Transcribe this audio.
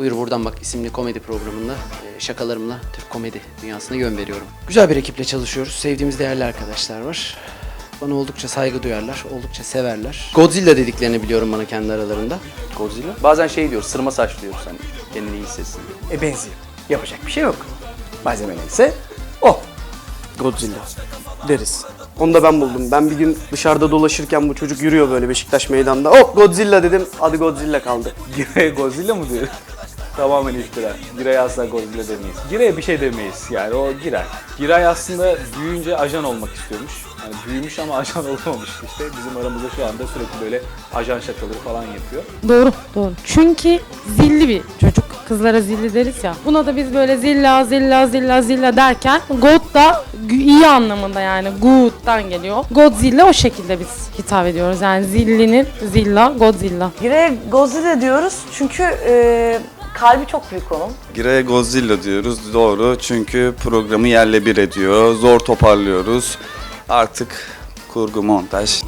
Buyur Buradan Bak isimli komedi programında e, şakalarımla Türk komedi dünyasına yön veriyorum. Güzel bir ekiple çalışıyoruz. Sevdiğimiz değerli arkadaşlar var. Bana oldukça saygı duyarlar, oldukça severler. Godzilla dediklerini biliyorum bana kendi aralarında. Godzilla. Bazen şey diyoruz, sırma saç diyoruz hani kendini iyi hissetsin. E benziyor. Yapacak bir şey yok. Malzeme neyse o. Godzilla deriz. Onu da ben buldum. Ben bir gün dışarıda dolaşırken bu çocuk yürüyor böyle Beşiktaş meydanda. Hop Godzilla dedim. Adı Godzilla kaldı. Godzilla mı diyor? Tamamen iftira. Gireye asla Godzilla demeyiz. Gireye bir şey demeyiz. Yani o Giray. Giray aslında büyüyünce ajan olmak istiyormuş. Yani büyümüş ama ajan olamamış işte. Bizim aramızda şu anda sürekli böyle ajan şakaları falan yapıyor. Doğru, doğru. Çünkü zilli bir çocuk. Kızlara zilli deriz ya. Buna da biz böyle zilla, zilla, zilla, zilla derken God da iyi anlamında yani good'dan geliyor. Godzilla o şekilde biz hitap ediyoruz. Yani zillinin zilla, Godzilla. Gire Godzilla diyoruz çünkü e, kalbi çok büyük onun. Gireye Godzilla diyoruz doğru çünkü programı yerle bir ediyor. Zor toparlıyoruz. Artık kurgu montaj